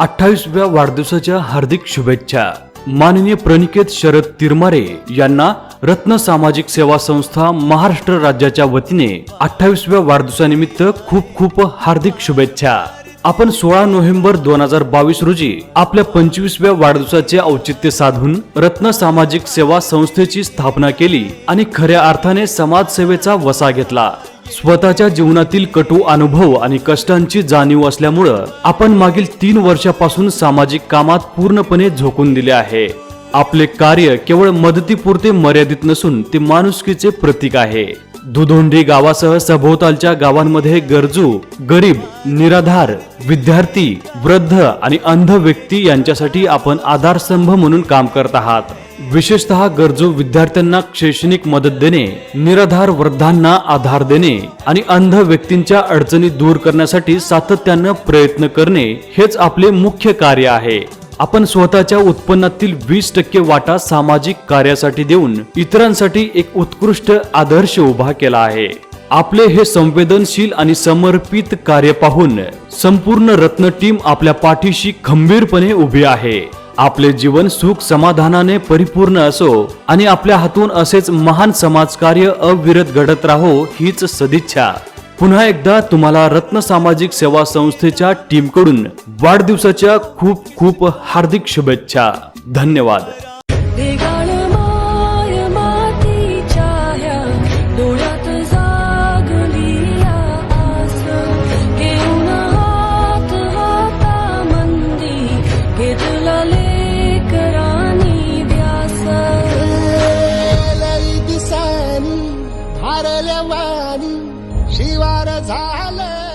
अठ्ठावीसव्या वाढदिवसाच्या हार्दिक शुभेच्छा. माननीय प्रणिकेत शरद तिरमारे यांना रत्न सामाजिक सेवा संस्था महाराष्ट्र राज्याच्या वतीने अठ्ठावीसव्या वाढदिवसानिमित्त खूप खूप हार्दिक शुभेच्छा. आपण सोळा नोव्हेंबर दोन हजार बावीस रोजी आपल्या पंचवीसव्या वाढदिवसाचे औचित्य साधून रत्न सामाजिक सेवा संस्थेची स्थापना केली आणि खऱ्या अर्थाने समाजसेवेचा वसा घेतला. स्वतःच्या जीवनातील कटू अनुभव आणि कष्टांची जाणीव असल्यामुळं आपण मागील तीन वर्षापासून सामाजिक कामात पूर्णपणे झोकून दिले आहे. आपले कार्य केवळ मदतीपुरते मर्यादित नसून ते माणुसकीचे प्रतीक आहे. दुधोंडी गावासह सभोवतालच्या गावांमध्ये गरजू गरीब निराधार विद्यार्थी वृद्ध आणि अंध व्यक्ती यांच्यासाठी आपण आधारस्तंभ म्हणून काम करत आहात. विशेषतः गरजू विद्यार्थ्यांना शैक्षणिक मदत देणे निराधार वृद्धांना आधार देणे आणि अंध व्यक्तींच्या अडचणी दूर करण्यासाठी सातत्यानं प्रयत्न करणे हेच आपले मुख्य कार्य आहे. आपण स्वतःच्या उत्पन्नातील वीस टक्के वाटा सामाजिक कार्यासाठी देऊन इतरांसाठी एक उत्कृष्ट आदर्श उभा केला आहे. आपले हे संवेदनशील आणि समर्पित कार्य पाहून संपूर्ण रत्न टीम आपल्या पाठीशी खंबीरपणे उभी आहे. आपले जीवन सुख समाधानाने परिपूर्ण असो आणि आपल्या हातून असेच महान समाजकार्य अविरत घडत राहो हीच सदिच्छा. पुन्हा एकदा तुम्हाला रत्न सामाजिक सेवा संस्थेच्या टीमकडून वाढदिवसाच्या खूप खूप हार्दिक शुभेच्छा. धन्यवाद. शिवार झालं.